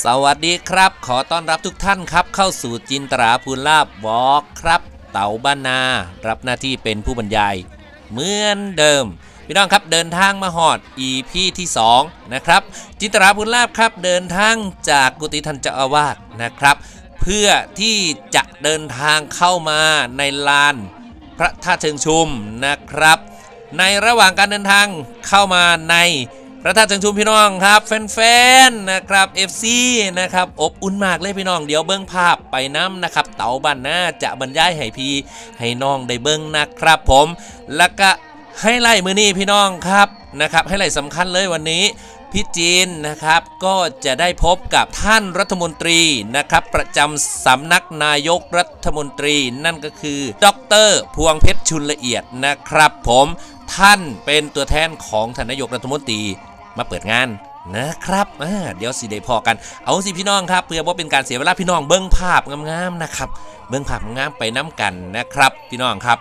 สวัสดีครับ ขอต้อนรับทุกท่านครับ เข้าสู่จินตราภูลาบวอกครับ เต๋าบ้านนา รับหน้าที่เป็นผู้บรรยาย เหมือนเดิม พี่น้องครับเดินทางมาหอด EP ที่ 2 นะครับ จินตราภูลาบครับ เดินทางจากกุฏิท่านเจ้าอาวาสนะครับ เพื่อที่จะเดินทางเข้ามาในลานพระธาตุเชิงชุมนะครับ ในระหว่างการเดินทางเข้ามาใน พระธาตุเชิงชุมพี่น้องครับ แฟนๆนะครับ FC นะครับอบอุ่นมากเลยพี่น้องเดี๋ยวเบิ้งภาพไปน้ำนะครับ เต๋าบ้านหน้าจะบรรยายให้พี่ให้น้องได้เบิ้งนะครับผมแล้วก็ให้ไล่มือนี้พี่น้องครับนะครับให้ไล่สำคัญเลยวันนี้พี่จีนนะครับก็จะได้พบกับท่านรัฐมนตรีนะครับประจำสำนักนายกรัฐมนตรีนั่นก็คือ ดร พวงเพชรชุนละเอียดนะครับ ผมท่านเป็นตัวแทนของท่านนายกรัฐมนตรี มาเปิดงานนะครับเดี๋ยวสิได้พอกัน เอาสิพี่น้องครับเพื่อว่าเป็นการเสียเวลาพี่น้องเบิ้งภาพงามๆนะครับ เบิ้งภาพงามๆไปน้ำกันนะครับ พี่น้องครับ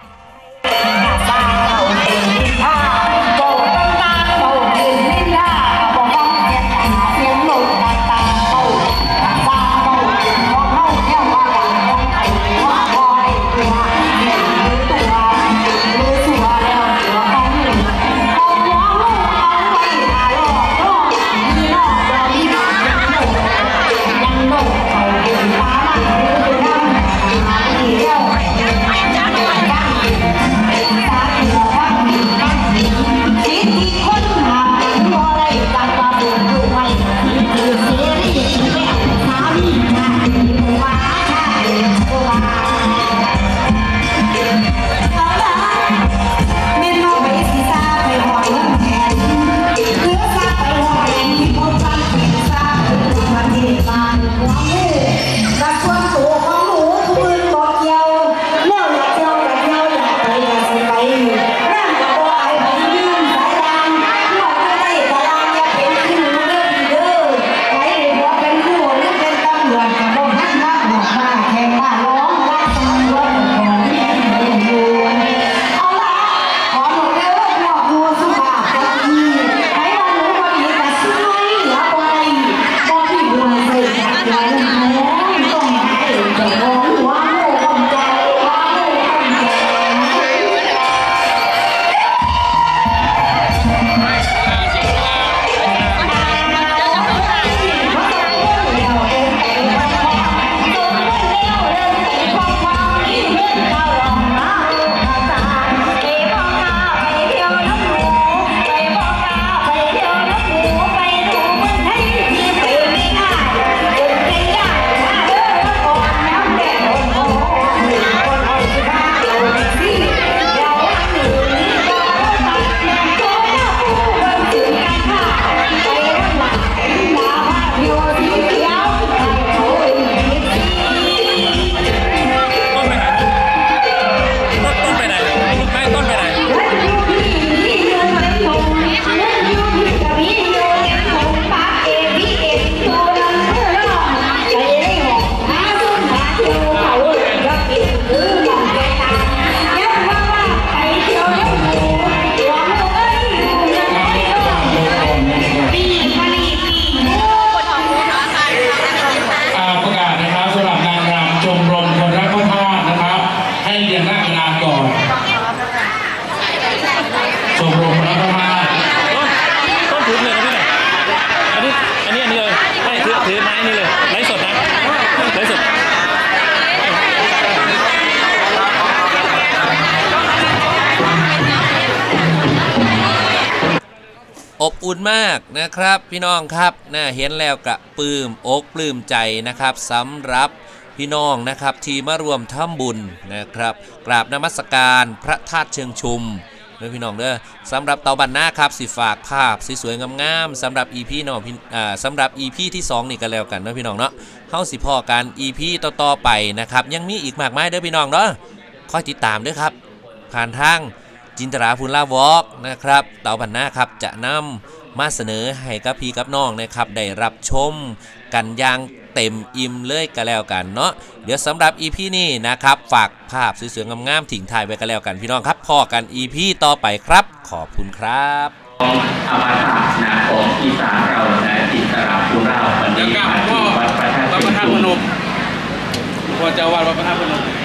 อบอุ่นมากนะครับ พี่น้องครับน่าเห็นแล้วกระปลื้มอกปลื้มใจนะครับสำหรับพี่น้องนะครับที่มารวมทำบุญนะครับกราบนมัสการพระธาตุเชิงชุมเด้อพี่น้องเด้อสำหรับเตาบันหน้าครับสิฝากภาพสวยๆงามๆสำหรับ EP น้องพี่อ่าสำหรับ EP ที่สองนี่ก็แล้วกันเนาะพี่น้องเนาะเฮาสิพอกัน EP ต่อๆไปนะครับยังมีอีกมากมายเด้อพี่น้องเนาะคอยติดตามด้วยครับผ่านทาง จินตราภูลาวอกนะครับเต่าพันหน้าครับจะนำมาเสนอให้กับพี่กับน้องนะครับได้รับชมกันอย่างเต็มอิ่มเลยก็แล้วกันเนาะเดี๋ยวสำหรับอีพีนี้นะครับ ฝากภาพสวยๆงามๆถิ่งถ่ายไว้ก็แล้วกันพี่น้องครับพอกันอีพีต่อไปครับ ขอบคุณครับอมอมตะนะของอีสานเรานจินตราภูเราวันนี้มาที่วัดพระธาตุพนมพอจะวัดวัดพระธาตุพนม